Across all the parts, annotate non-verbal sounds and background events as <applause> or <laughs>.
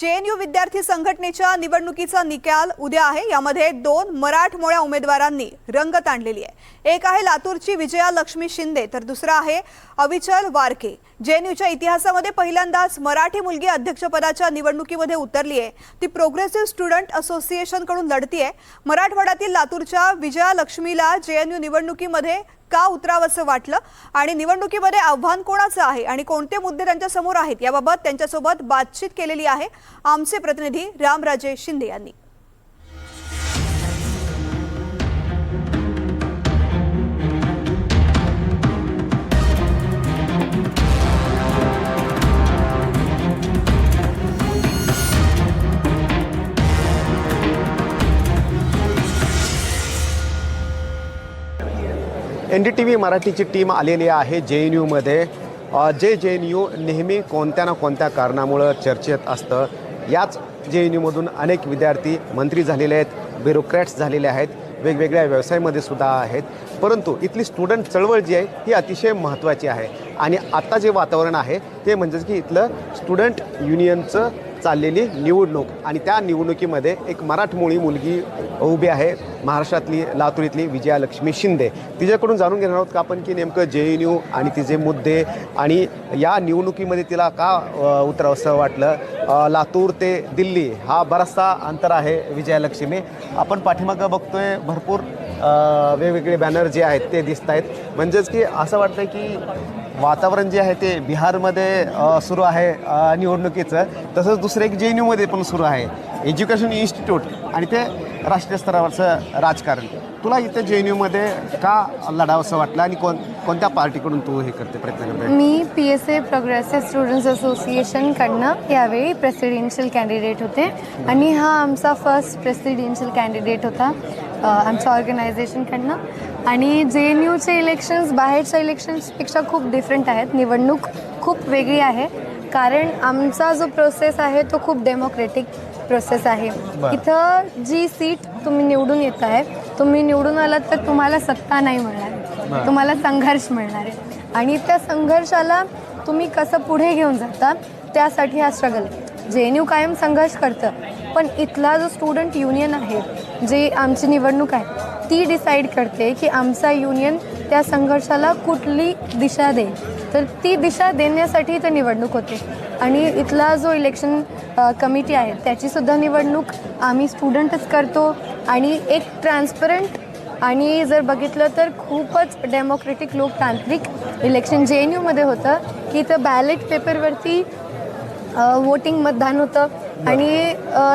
जे N you विद्यार्थी संघटनेच्या निवडणुकीचा निकाल उद्या आहे. यामध्ये दोन मराठमोळ्या उमेदवारांनी रंगत आणलेली आहे. एक आहे लातूरची विजया लक्ष्मी शिंदे तर दुसरा आहे अविचल वारके. जे एन यूच्या इतिहासामध्ये पहिल्यांदाच मराठी मुलगी अध्यक्षपदाच्या निवडणुकीमध्ये उतरली आहे. ती प्रोग्रेसिव्ह स्टुडंट असोसिएशनकडून लढतीये. मराठवाड्यातील लातूरच्या विजया लक्ष्मीला जे एन यू निवडणुकीमध्ये का उतरावंसं वाटलं? आणि निवडणुकीमध्ये आव्हान कोणाचं आहे? आणि कोणते मुद्दे त्यांच्यासमोर आहेत? याबाबत त्यांच्यासोबत बातचीत केलेली आहे आमचे प्रतिनिधी रामराजे शिंदे यांनी. एन डी टी व्ही मराठीची टीम आलेली आहे जे एन यूमध्ये जे जे एन यू नेहमी कोणत्या ना कोणत्या कारणामुळं चर्चेत असतं याच जे एन यूमधून अनेक विद्यार्थी मंत्री झालेले आहेत ब्युरोक्रॅट्स झालेले आहेत वेगवेगळ्या व्यवसायामध्ये सुद्धा आहेत. परंतु इथली स्टुडंट चळवळ जी आहे ही अतिशय महत्त्वाची आहे. आणि आत्ता जे वातावरण आहे ते म्हणजेच की इथलं स्टुडंट युनियनचं चाललेली निवडणूक आणि त्या निवडणुकीमध्ये एक मराठमोळी मुलगी उभी आहे महाराष्ट्रातली लातूर इथली विजयालक्ष्मी शिंदे. तिच्याकडून जाणून घेणार आहोत का आपण की नेमकं जे एन यू आणि तिचे मुद्दे आणि या निवडणुकीमध्ये तिला का उतरावसं वाटलं? लातूर ते दिल्ली हा बराचसा अंतर आहे विजयालक्ष्मी. आपण पाठीमागं बघतोय भरपूर वेगवेगळे बॅनर जे आहेत ते दिसत आहेत म्हणजेच की असं वाटतं की वातावरण जे आहे ते बिहारमध्ये सुरू आहे निवडणुकीचं. तसंच दुसरं एक जे एन यूमध्ये पण सुरू आहे. एज्युकेशन इन्स्टिट्यूट आणि ते राष्ट्रीय स्तरावरचं राजकारण. तुला इथे जे एन यूमध्ये का लढावंसं वाटलं आणि कोण कोणत्या पार्टीकडून तू हे करते प्रयत्न करते? मी P S A progressive students असोसिएशनकडनं यावेळी प्रेसिडेन्शियल कॅन्डिडेट होते. आणि हा आमचा फर्स्ट प्रेसिडेन्शियल कॅन्डिडेट होता. आमच्या ऑर्गनायझेशनकडनं आणि जे एन यूचे इलेक्शन्स बाहेरच्या इलेक्शन्सपेक्षा खूप डिफरंट आहेत. निवडणूक खूप वेगळी आहे. कारण आमचा जो प्रोसेस आहे तो खूप डेमोक्रेटिक प्रोसेस आहे. इथं जी सीट तुम्ही निवडून येत आहे तुम्ही निवडून आलात तर तुम्हाला सत्ता नाही मिळणार. तुम्हाला संघर्ष मिळणार आहे. आणि त्या संघर्षाला तुम्ही कसं पुढे घेऊन जाता त्यासाठी हा स्ट्रगल आहे. जे एन यू कायम संघर्ष करतं पण इथला जो स्टुडंट युनियन आहे जे आमची निवडणूक आहे ती डिसाईड करते की आमचा युनियन त्या संघर्षाला कुठली दिशा देईल तर ती दिशा देण्यासाठी ते निवडणूक होते. आणि इथला जो इलेक्शन कमिटी आहे त्याचीसुद्धा निवडणूक आम्ही स्टुडंटच करतो. आणि एक ट्रान्सपरंट आणि जर बघितलं तर खूपच डेमोक्रेटिक लोकतांत्रिक इलेक्शन जे एन यूमध्ये होतं की इथं बॅलेट पेपरवरती वोटिंग मतदान होतं. आणि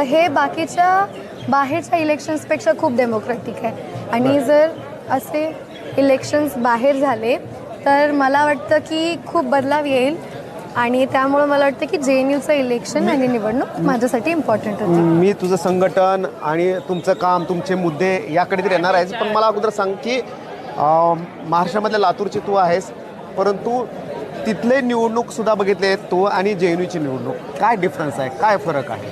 हे बाकीच्या बाहेरच्या इलेक्शन्सपेक्षा खूप डेमोक्रेटिक आहे. आणि जर असे इलेक्शन्स बाहेर झाले तर मला वाटतं की खूप बदलाव येईल. आणि त्यामुळं मला वाटतं की जे एन यूचं इलेक्शन आणि निवडणूक माझ्यासाठी इम्पॉर्टंट होती. मी तुझं संघटन आणि तुमचं काम तुमचे मुद्दे याकडे तर येणार आहेस. पण मला अगोदर सांग की महाराष्ट्रामधल्या लातूरची तू आहेस परंतु तिथले निवडणूक सुद्धा बघितले तू आणि जे एन यूची निवडणूक. काय डिफरन्स आहे? काय फरक आहे?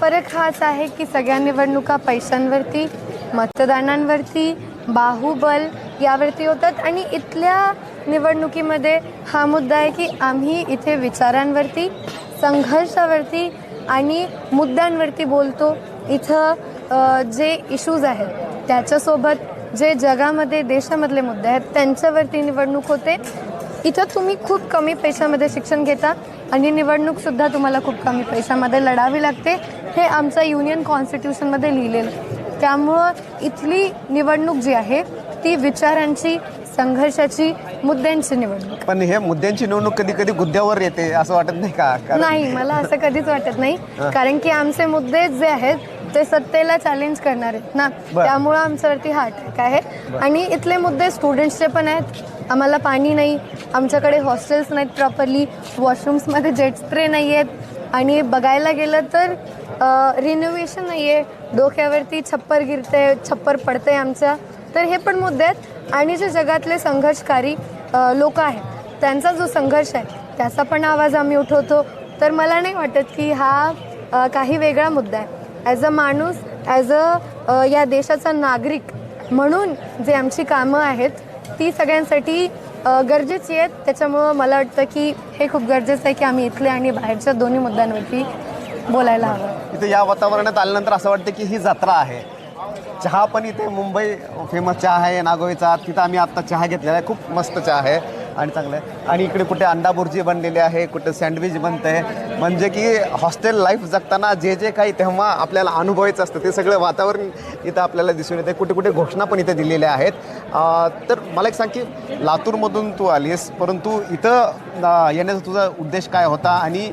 फरक हाच आहे की सगळ्या निवडणुका पैशांवरती मतदानांवरती बाहुबल यावरती होतात. आणि इथल्या निवडणुकीमध्ये हा मुद्दा आहे की आम्ही इथे विचारांवरती संघर्षावरती आणि मुद्द्यांवरती बोलतो. इथं जे इश्यूज आहेत त्याच्यासोबत जे जगामध्ये देशामधले मुद्दे आहेत त्यांच्यावरती निवडणूक होते. इथं तुम्ही खूप कमी पैशामध्ये शिक्षण घेता आणि निवडणूकसुद्धा तुम्हाला खूप कमी पैशामध्ये लढावी लागते. हे आमच्या युनियन कॉन्स्टिट्यूशनमध्ये लिहिलेलं आहे. त्यामुळं इथली निवडणूक जी आहे ती विचारांची संघर्षाची मुद्द्यांची निवडणूक. पण हे मुद्द्यांची निवडणूक कधी कधी गुद्द्यावर येते असं वाटत नाही का? नाही मला असं कधीच वाटत नाही. <laughs> कारण की आमचे मुद्दे जे आहेत ते सत्तेला चॅलेंज करणार आहेत ना. त्यामुळं आमच्यावरती हा अटॅक आहे. आणि इथले मुद्दे स्टुडंट्सचे पण आहेत. आम्हाला पाणी नाही. आमच्याकडे हॉस्टेल्स नाहीत प्रॉपरली वॉशरूम्समध्ये जेट स्प्रे नाही आहेत आणि बघायला गेलं तर रिनोव्हेशन नाही आहे डोक्यावरती छप्पर गिरते छप्पर पडते आमच्या तर हे पण मुद्दे आहेत. आणि जे जगातले संघर्षकारी लोक आहेत त्यांचा जो संघर्ष आहे त्याचा पण आवाज आम्ही उठवतो. तर मला नाही वाटत की हा काही वेगळा मुद्दा आहे. ॲज अ माणूस ॲज अ या देशाचा नागरिक म्हणून जे आमची कामं आहेत ती सगळ्यांसाठी गरजेची आहेत. त्याच्यामुळं मला वाटतं की हे खूप गरजेचं आहे की आम्ही इथले आणि बाहेरच्या दोन्ही मुद्द्यांवरती बोलायला हवं इथे या वातावरणात आल्यानंतर असं वाटतं की ही जत्रा आहे. चहा पण इथे मुंबई फेमस चहा आहे नागोईचा तिथं आम्ही आत्ता चहा घेतलेला आहे. खूप मस्त चहा आहे. आणि चांगलं आहे. आणि इकडे कुठे अंडा बुर्जी बनलेली आहे कुठे सँडविच बनतं. आहे म्हणजे की हॉस्टेल लाईफ जगताना जे जे काही तेव्हा आपल्याला अनुभवायचं असतं ते सगळं वातावरण इथं आपल्याला दिसून येते. कुठे कुठे घोषणा पण इथे दिलेल्या आहेत. तर मला एक सांग की लातूरमधून तू आलीस परंतु इथं येण्याचा तुझा उद्देश काय होता? आणि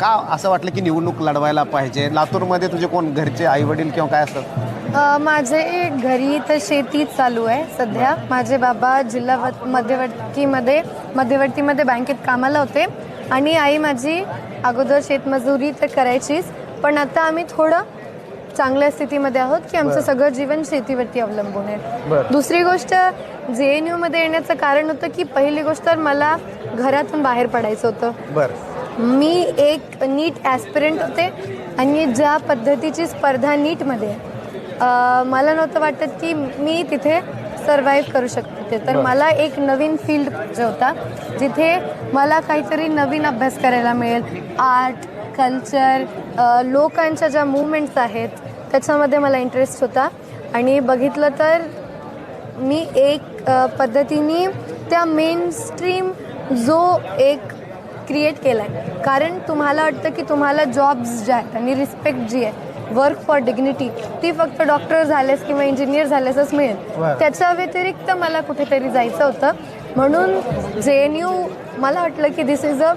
का असं वाटलं की निवडणूक लढवायला पाहिजे? लातूरमध्ये तुझे कोण घरचे आई वडील किंवा काय असतात? माझे घरी तर शेती चालू आहे सध्या. माझे बाबा जिल्हा व- मध्यवर्तीमध्ये मध्यवर्तीमध्ये बँकेत कामाला होते. आणि आई माझी अगोदर शेतमजुरी तर करायचीच. पण आता आम्ही थोडं चांगल्या स्थितीमध्ये आहोत की आमचं. सगळं जीवन शेतीवरती अवलंबून आहे. बरं. दुसरी गोष्ट जे एन यूमध्ये येण्याचं कारण होतं की पहिली गोष्ट तर मला घरातून बाहेर पडायचं होतं. बरं. मी एक नीट ॲस्पिरंट होते आणि ज्या पद्धतीची स्पर्धा नीटमध्ये मला नव्हतं वाटत की मी तिथे सर्वाईव्ह करू शकते तर. मला एक नवीन फील्ड पाहिजे होता जिथे मला काहीतरी नवीन अभ्यास करायला मिळेल. आर्ट कल्चर लोकांच्या ज्या मुवमेंट्स आहेत त्याच्यामध्ये मला इंटरेस्ट होता. आणि बघितलं तर मी एक पद्धतीने त्या मेन स्ट्रीम जो एक क्रिएट केला आहे कारण तुम्हाला वाटतं की तुम्हाला जॉब्स ज्या आहेत आणि रिस्पेक्ट जी आहे वर्क फॉर डिग्निटी ती फक्त डॉक्टर झालेस किंवा इंजिनियर झालेसच मिळेल. त्याच्या व्यतिरिक्त मला कुठेतरी जायचं होतं. म्हणून जे एन यू मला वाटलं की this is a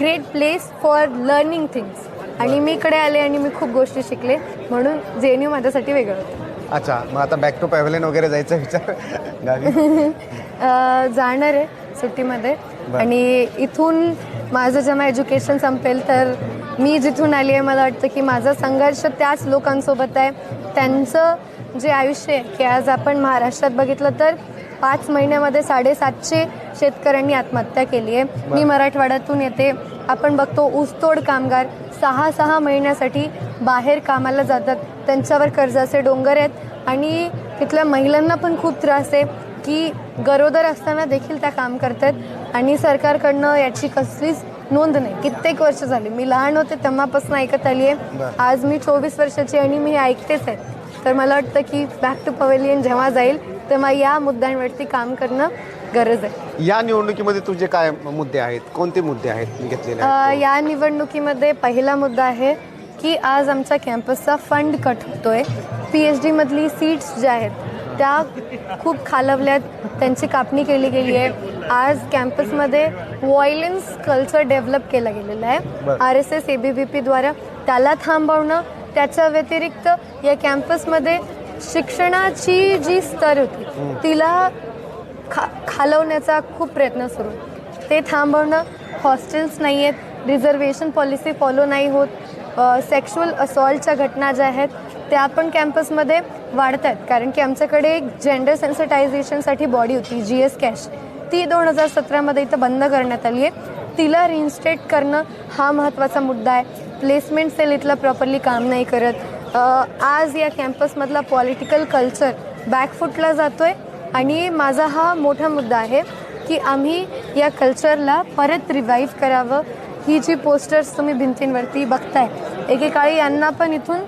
great place for learning things आणि मी इकडे आले आणि मी खूप गोष्टी शिकले. म्हणून जे एन यू माझ्यासाठी वेगळं होतं. अच्छा मग आता बॅक टू पॅव्हलियन वगैरे जायचा विचार. <laughs> जाणार आहे सुट्टीमध्ये. आणि इथून माझं जेव्हा एज्युकेशन संपेल तर मी जिथून आली आहे मला वाटतं की माझा संघर्ष त्याच लोकांसोबत आहे. त्यांचं जे आयुष्य आहे की आज आपण महाराष्ट्रात बघितलं तर पाच महिन्यामध्ये साडेसातशे शेतकऱ्यांनी आत्महत्या केली आहे. मी मराठवाड्यातून येते. आपण बघतो ऊसतोड कामगार सहा सहा महिन्यासाठी बाहेर कामाला जातात. त्यांच्यावर कर्जाचे डोंगर आहेत. आणि तिथल्या महिलांना पण खूप त्रास आहे की गरोदर असताना देखील त्या काम करतात. आणि सरकारकडनं याची कसलीच नोंद नाही. कित्येक वर्ष झाली. मी लहान होते तेव्हापासून ऐकत आली आहे. आज मी चोवीस वर्षाची आणि मी हे ऐकतेच आहे. तर मला वाटतं की बॅक टू पवेलियन जेव्हा जाईल तेव्हा या मुद्द्यांवरती काम करणं गरज आहे. या निवडणुकीमध्ये तुझे काय मुद्दे आहेत? कोणते मुद्दे आहेत घेतलेले? या निवडणुकीमध्ये पहिला मुद्दा आहे की आज आमच्या कॅम्पसचा फंड कट होतोय. पी एच डीमधली सीट्स ज्या आहेत त्या खूप खालवल्यात त्यांची कापणी केली गेली आहे आज कॅम्पसमध्ये व्हायलन्स कल्चर डेव्हलप केलं गेलेलं आहे. R S S A B V पीद्वारा त्याला थांबवणं त्याच्या व्यतिरिक्त या कॅम्पसमध्ये शिक्षणाची जी स्तर होती तिला खा खालवण्याचा खूप प्रयत्न सुरू. ते थांबवणं हॉस्टेल्स नाही आहेत रिझर्वेशन पॉलिसी फॉलो नाही होत सेक्शुअल असॉल्टच्या घटना ज्या आहेत त्या पण कॅम्पसमध्ये वाढत आहेत कारण की आमच्याकडे एक जेंडर सेन्सिटायझेशनसाठी बॉडी होती जी एस कॅश ती दोन हजार सतरामध्ये इथं बंद करण्यात आली आहे. तिला रिइन्स्टेट करणं हा महत्त्वाचा मुद्दा आहे. प्लेसमेंट सेल इथला प्रॉपरली काम नाही करत. आज या कॅम्पसमधला पॉलिटिकल कल्चर बॅकफुटला जातो आहे आणि माझा हा मोठा मुद्दा आहे की आम्ही या कल्चरला परत रिवाईव्ह करावं. ही जी पोस्टर्स तुम्ही भिंतींवरती बघताय एकेकाळी यांना पण इथून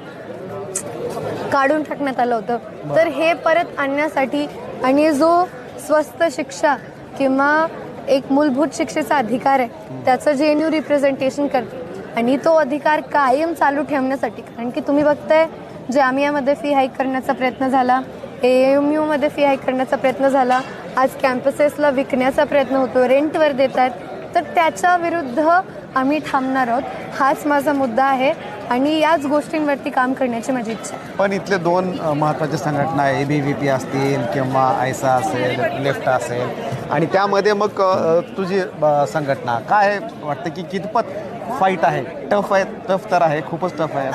काढून टाकण्यात आलं होतं. तर हे परत आणण्यासाठी आणि जो स्वस्त शिक्षा किंवा एक मूलभूत शिक्षेचा अधिकार आहे त्याचं जे एन यू रिप्रेझेंटेशन करते आणि तो अधिकार कायम चालू ठेवण्यासाठी कारण की तुम्ही बघताय जामियामध्ये फी हाईक करण्याचा प्रयत्न झाला ए एम यूमध्ये फी हाईक करण्याचा प्रयत्न झाला आज कॅम्पसेसला विकण्याचा प्रयत्न होतो रेंटवर देत आहेत तर त्याच्या विरुद्ध आम्ही थांबणार आहोत. हाच माझा मुद्दा आहे. आणि याच गोष्टींवरती काम करण्याची माझी इच्छा आहे. पण इथले दोन महत्त्वाच्या संघटना ए बी व्ही पी असतील किंवा आयसा असेल लेफ्ट असेल. आणि त्यामध्ये मग तुझी संघटना काय वाटतं की कितपत फाईट आहे? टफ आहे टफ तर आहे खूपच टफ आहे.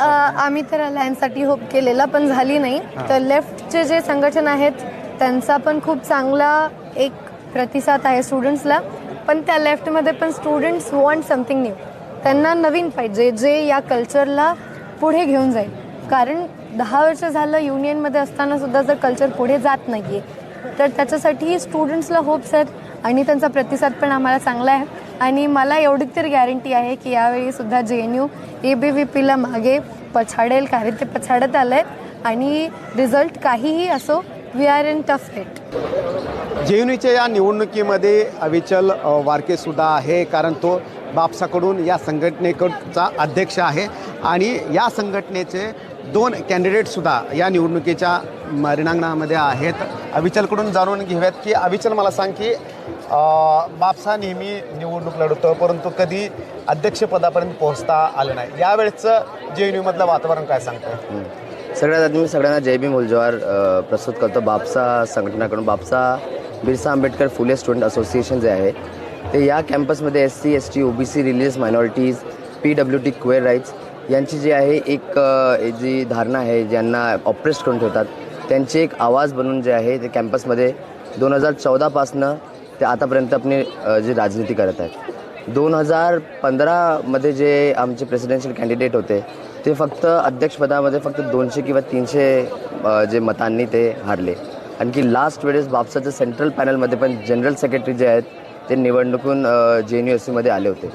आम्ही तर अलायन्ससाठी होप केलेला पण झाली नाही. तर लेफ्टचे जे संघटन आहेत त्यांचा पण खूप चांगला एक प्रतिसाद आहे स्टुडंट्सला पण त्या लेफ्टमध्ये पण स्टुडंट्स वॉन्ट समथिंग न्यू त्यांना नवीन पाहिजे जे या कल्चरला पुढे घेऊन जाईल. कारण दहा वर्ष झालं युनियनमध्ये असताना सुद्धा जर कल्चर पुढे जात नाही आहे तर त्याच्यासाठी स्टुडंट्सला होप्स आहेत आणि त्यांचा प्रतिसाद पण आम्हाला चांगला आहे. आणि मला एवढी तर गॅरंटी आहे की यावेळी सुद्धा J N U A B V पीला मागे पछाडेल कारण ते पछाडत आलं आहे आणि रिझल्ट काहीही असो we are in tough fight J N यूच्या या निवडणुकीमध्ये अविचल वारकेसुद्धा आहे कारण तो बापसाकडून या संघटनेकडचा अध्यक्ष आहे. आणि या संघटनेचे दोन कॅन्डिडेटसुद्धा या निवडणुकीच्या रिणांगणामध्ये आहेत. अविचलकडून जाणून घेऊयात की अविचल मला सांग की बापसा नेहमी निवडणूक लढवतो परंतु कधी अध्यक्षपदापर्यंत पोहोचता आलं नाही. यावेळेचं जे एन यूमधलं वातावरण काय सांगतं सगळ्यात आधी मी सगळ्यांना जय भीम उलजवार प्रस्तुत करतो. बापसा संघटनाकडून बापसा बिरसा आंबेडकर फुले स्टुडंट असोसिएशन जे आहे ते या कॅम्पसमध्ये S C S T O B C religious minorities P W D queer rights यांची जी आहे एक जी धारणा आहे ज्यांना ऑपरेस्ट करून ठेवतात त्यांचे एक आवाज बनून जे आहे ते कॅम्पसमध्ये दोन हजार चौदापासनं ते आतापर्यंत आपली जी राजनीती करत आहेत. दोन हजार पंधरामध्ये जे आमचे प्रेसिडेन्शियल कॅन्डिडेट होते ते फक्त अध्यक्षपदामध्ये फक्त दोनशे किंवा तीनशे जे मतांनी ते हारले. आणखी लास्ट वेळेस बापसाच्या सेंट्रल पॅनलमध्ये पण जनरल सेक्रेटरी जे आहेत ते निवडणुकून जे एन यू एस सीमध्ये आले होते.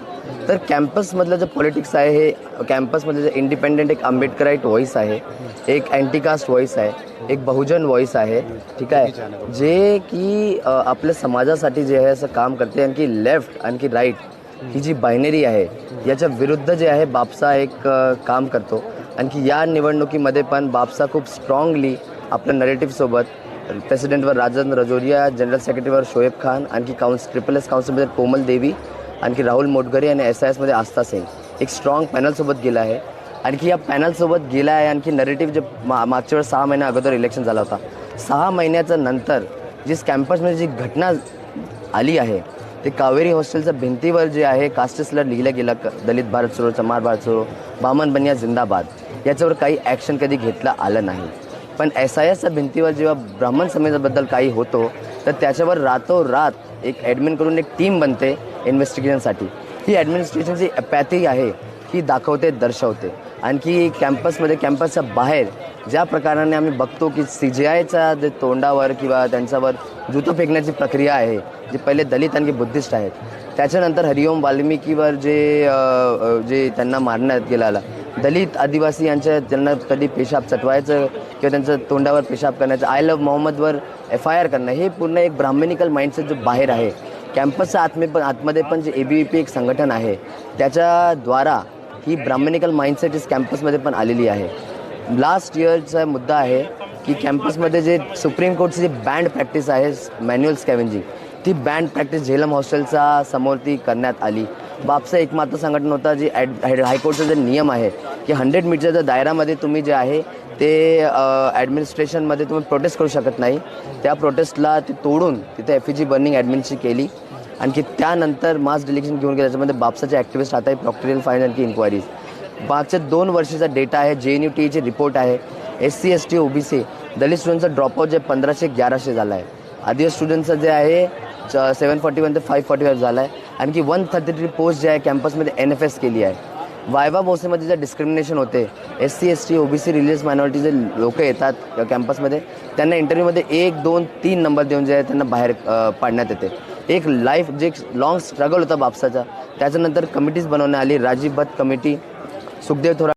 तर कॅम्पसमधलं जे पॉलिटिक्स आहे हे कॅम्पसमधलं जे इंडिपेंडेंट एक आंबेडकराईट व्हॉईस आहे एक अँटीकास्ट व्हॉईस आहे एक बहुजन व्हॉईस आहे ठीक आहे जे की आपल्या समाजासाठी जे आहे असं काम करते आणखी लेफ्ट आणखी राईट ही जी बायनरी आहे याच्या विरुद्ध जे आहे बापसा एक काम करतो. आणखी या निवडणुकीमध्ये पण बापसा खूप स्ट्रॉंगली आपल्या नरेटिव्हसोबत प्रेसिडेंटवर राजन रजोरिया जनरल सेक्रेटरीवर शोएब खान आणखी काउन्स ट्रिपल एस काउन्सिलमध्ये कोमल देवी आणखी राहुल मोटघरे आणि एस आय एसमध्ये आस्था सिंग. एक स्ट्रॉंग पॅनलसोबत गेला आहे. आणखी या पॅनलसोबत गेला आहे आणखी नरेटिव्ह जे मा मागच्या वेळेस सहा महिन्या अगोदर इलेक्शन झाला होता. सहा महिन्याच्या नंतर जी कॅम्पसमध्ये जी घटना आली आहे ते कावेरी हॉस्टेलच्या भिंतीवर जे आहे कास्टेसला लिहिलं गेलं दलित भारत सुरू चमार भारत सुरू बामन बनिया जिंदाबाद याच्यावर काही ॲक्शन कधी घेतलं आलं नाही. पण एस आय एसच्या भिंतीवर जेव्हा ब्राह्मण समाजाबद्दल काही होतो तर त्याच्यावर रातोरात एक ॲडमिनकडून एक टीम बनते इन्व्हेस्टिगेशनसाठी ही ॲडमिनिस्ट्रेशनची अपॅथी आहे ही दाखवते दर्शवते. आणखी कॅम्पसमध्ये कॅम्पसच्या बाहेर ज्या प्रकाराने आम्ही बघतो की सी जी आयच्या जे तोंडावर किंवा त्यांच्यावर जुतं फेकण्याची प्रक्रिया आहे जे पहिले दलित आणखी बुद्धिस्ट आहेत. त्याच्यानंतर हरिओम वाल्मिकीवर जे जे त्यांना मारण्यात गेलेला दलित आदिवासी यांच्या त्यांना कधी पेशाब चटवायचं किंवा त्यांचं तोंडावर पेशाब करण्याचं आय लव्ह मोहम्मदवर एफ आय आर करणं हे पूर्ण एक ब्राह्मणिकल माइंडसेट जो बाहेर आहे. कॅम्पसच्या आतमे पण आतमध्ये पण जे ए बी पी एक संघटन आहे त्याच्याद्वारा ही ब्राह्मणिकल माइंडसेट इस कॅम्पसमध्ये पण आलेली आहे. लास्ट इयरचा मुद्दा आहे की कॅम्पसमध्ये जे सुप्रीम कोर्टची जी बँड प्रॅक्टिस आहे मॅन्युअल स्कॅवेंजिंग ती बँड प्रॅक्टिस झेलम हॉस्टेलचा समोर ती करण्यात आली. बापसा एकमात्र संघटन होता जी ॲड हायकोर्टचा जे नियम आहे की हंड्रेड मीटरच्या दायरामध्ये तुम्ही जे आहे ते ॲडमिनिस्ट्रेशनमध्ये तुम्ही प्रोटेस्ट करू शकत नाही. त्या प्रोटेस्टला ते तोडून तिथे एफ जी बर्निंग ॲडमिनची केली. आणखी त्यानंतर मास डिलेक्शन घेऊन गेलं. त्याच्यामध्ये बापसाचे ॲक्टिव्हिस्ट आता आहे प्रॉक्टोरियल फाईन आणखी इन्क्वायरीज मागच्या दोन वर्षाचा डेटा आहे. जे एन यू टीचे रिपोर्ट आहे. S C S T O B C Dalit स्टुडंटचा dropout जे पंधराशे ग्याराशे झाला आहे आदिवासी स्टुडंटचं जे आहे सेवन फॉर्टी वन ते फाईव्ह फॉर्टी फाईव्ह झाला आहे आणखी वन थर्टी थ्री पोस्ट जे आहे कॅम्पसमध्ये एन एफ एस केली आहे. वायवा बोसेमध्ये जे डिस्क्रिमिनेशन होते S C S T O B C religious minority जे लोक येतात कॅम्पसमध्ये त्यांना इंटरव्ह्यूमध्ये एक दोन तीन नंबर देऊन जे आहे त्यांना बाहेर पाडण्यात येते. एक लाईफ जे लॉंग स्ट्रगल होता बापसाचा त्याच्यानंतर कमिटीज बनवण्यात आली राजीव भट कमिटी सुखदेव थोरात